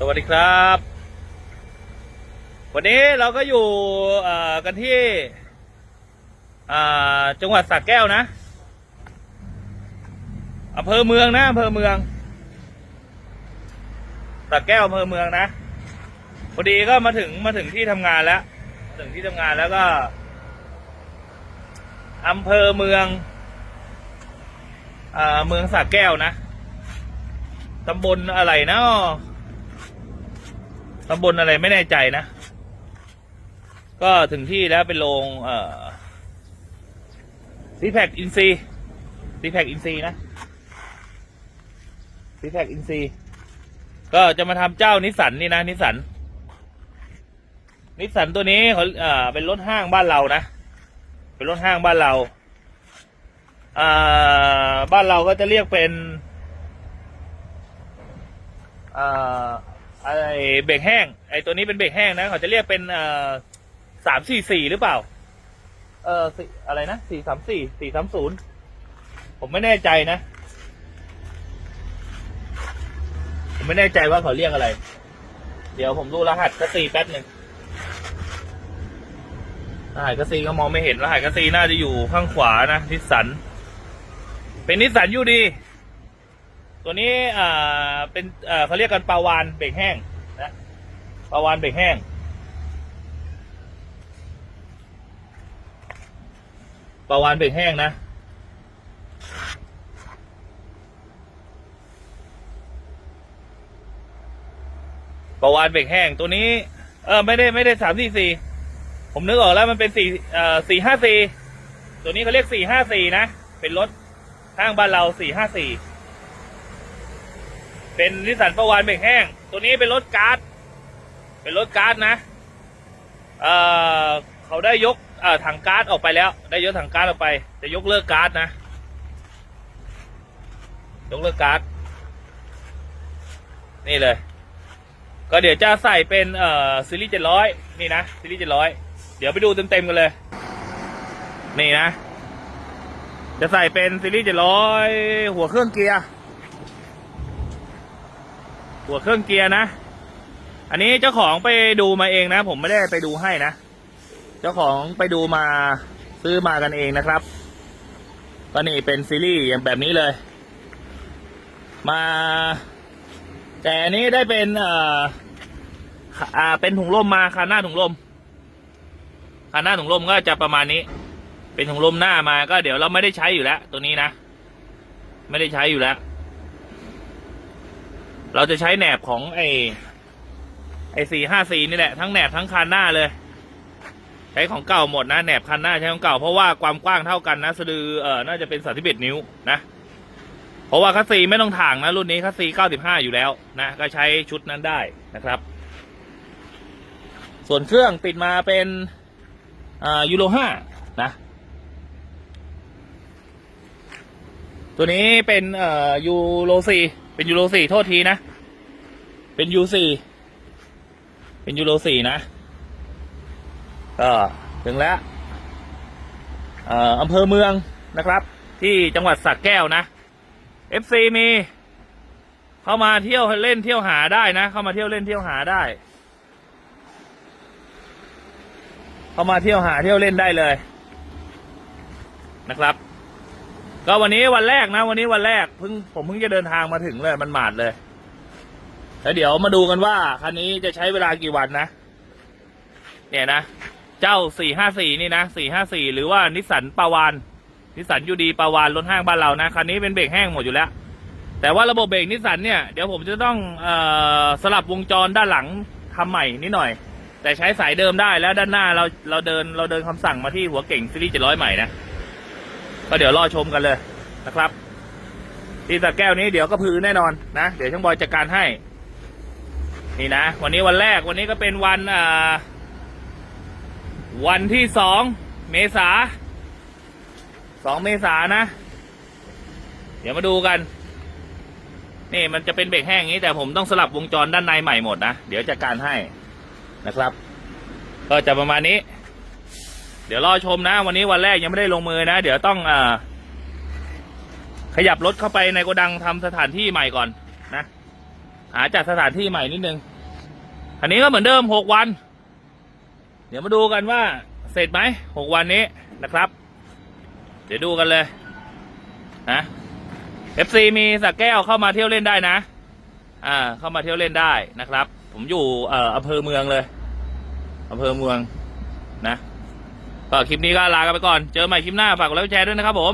สวัสดีครับ วันนี้เราก็อยู่กันที่จังหวัดสระแก้วนะอำเภอเมืองนะอำเภอเมืองสระแก้วอำเภอเมืองนะพอดีก็มาถึงมาถึงที่ทำงานแล้วถึงที่ทำงานแล้วก็อำเภอเมืองอเมืองสระแก้วนะตำบลอะไรเนาะ ตำบลอะไรไม่แน่ใจนะ ก็ถึงที่แล้วเป็นโรงเอ่อซีแพคอินซีซีแพคอินซีนะซีแพคอินซีก็จะมาทำเจ้านิสสันนี่นะนิสสันนิสสันตัวนี้เขาเอ่อเป็นรถห้างบ้านเรานะ เป็นรถห้างบ้านเราอ่าบ้านเราก็จะเรียกเป็นอ่า ไอเบรกแห้ง ไอตัวนี้เป็นเบรกแห้งนะเขาจะเรียกเป็นเอ่อสามสี่สี่หรือเปล่า เออสี่อะไรนะสี่สามสี่สี่สามศูนย์ผมไม่แน่ใจนะ ผมไม่แน่ใจว่าเขาเรียกอะไร เดี๋ยวผมดูรหัสกระซีแป๊บหนึ่งรหัสกระซีก็มองไม่เห็นรหัสกระซีน่าจะอยู่ข้างขวานะนิสสัน เป็นนิสสันยูดี ตัวนี้อ่าเป็นเอ่อเขาเรียกกันปลาวานเบรกแห้งนะปลาวานเบรกแห้งปลาวานเบรกแห้งนะปลาวานเบรกแห้งตัวนี้ เออไม่ได้ไม่ได้สามสี่สี่ผมนึกออกแล้วมันเป็นสี่เอ่อสี่ห้าสี่ตัวนี้เขาเรียกสี่ห้าสี่นะ เป็นรถข้างบ้านเราสี่ห้าสี่ เป็นนิสสันประวานเบรกแห้ง ตัวนี้เป็นรถการ์ด เป็นรถการ์ดนะ เอ่อเขาได้ยกเอ่อถังการ์ดออกไปแล้ว ได้ยกถังการ์ดออกไป จะยกเลิกการ์ดนะ ยกเลิกการ์ด นี่เลย ก็เดี๋ยวจะใส่เป็นเอ่อซีรีส์เจ็ดร้อยนี่นะ ซีรีส์เจ็ดร้อยเดี๋ยวไปดูเต็มๆกันเลย นี่นะ จะใส่เป็นซีรีส์เจ็ดร้อยหัวเครื่องเกียร์ หัวเครื่องเกียร์นะ อันนี้เจ้าของไปดูมาเองนะ ผมไม่ได้ไปดูให้นะ เจ้าของไปดูมาซื้อมากันเองนะครับ ก็นี่เป็นซีรีส์อย่างแบบนี้เลย มา แต่อันนี้ได้เป็นเอ่ออ่าเป็นถุงลมมาคันหน้าถุงลมคันหน้าถุงลมก็จะประมาณนี้ เป็นถุงลมหน้ามาก็เดี๋ยวเราไม่ได้ใช้อยู่แล้ว ตัวนี้นะ ไม่ได้ใช้อยู่แล้ว เราจะใช้แหนบของไอไอสี่ห้าสี่นี่แหละ ทั้งแหนบทั้งคันหน้าเลย ใช้ของเก่าหมดนะแหนบคันหน้าใช้ของเก่าเพราะว่าความกว้างเท่ากันนะสะดือเออน่าจะเป็นสามสิบเอ็ดนิ้วนะเพราะว่าคัสซีไม่ต้องถ่างนะ รุ่นนี้คัสซีเก้าสิบห้าอยู่แล้วนะก็ใช้ชุดนั้นได้นะครับ ส่วนเครื่องติดมาเป็นอ่ายูโรห้านะตัวนี้เป็นเอ่อยูโรสี่เป็นยูโรสี่โทษทีนะ เป็นยูสี่เป็นยูโรสี่นะก็ถึงแล้วเอ่ออำเภอเมืองนะครับ ที่จังหวัดสระแก้วนะ FC มี เข้ามาเที่ยวเล่นเที่ยวหาได้นะ เข้ามาเที่ยวเล่นเที่ยวหาได้ เข้ามาเที่ยวหาเที่ยวเล่นได้เลยนะครับ ก็วันนี้วันแรกนะ วันนี้วันแรกเพิ่งผมเพิ่งจะเดินทางมาถึงเลยมันหมาดเลย แล้วเดี๋ยวมาดูกันว่าคันนี้จะใช้เวลากี่วันนะ เนี่ยนะ เจ้าสี่ห้าสี่นี่นะสี่ห้าสี่หรือว่านิสสันปาวาน นิสสันยูดีปาวานรถห้างบ้านเรานะ คันนี้เป็นเบรกแห้งหมดอยู่แล้ว แต่ว่าระบบเบรกนิสสันเนี่ย เดี๋ยวผมจะต้องออสลับวงจรด้านหลังทำใหม่นิดหน่อย แต่ใช้สายเดิมได้แล้วด้านหน้าเราเราเดินเราเดินคำสั่งมาที่หัวเก่งซีรีส์เจ็ดร้อยใหม่นะ ก็เดี๋ยวรอชมกันเลยนะครับที่ตะแก้วนี้เดี๋ยวก็พือแน่นอนนะ เดี๋ยวช่างบอยจัดการให้ นี่นะ วันนี้วันแรกวันนี้ก็เป็นวันอ่าวันที่สองเมษาสองเมษานะ เดี๋ยวมาดูกัน นี่มันจะเป็นเบรกแห้งอย่างนี้ แต่ผมต้องสลับวงจรด้านในใหม่หมดนะ เดี๋ยวจัดการให้นะครับ ก็จะประมาณนี้ เดี๋ยวรอชมนะ วันนี้วันแรกยังไม่ได้ลงมือนะ เดี๋ยวต้องอาขยับรถเข้าไปในโกดังทำสถานที่ใหม่ก่อนนะ หาจัดสถานที่ใหม่นิดนึง อันนี้ก็เหมือนเดิมหกวัน เดี๋ยวมาดูกันว่าเสร็จไหมหกวันนี้นะครับ เดี๋ยวดูกันเลยนะ FC มีสักแก้วเข้ามาเที่ยวเล่นได้นะ อ่า เข้ามาเที่ยวเล่นได้นะครับ ผมอยู่เอ่ออำเภอเมืองเลยอำเภอเมืองนะก็คลิปนี้ก็ลากันไปก่อน เจอใหม่คลิปหน้าฝากกดไลค์กดแชร์ด้วยนะครับผม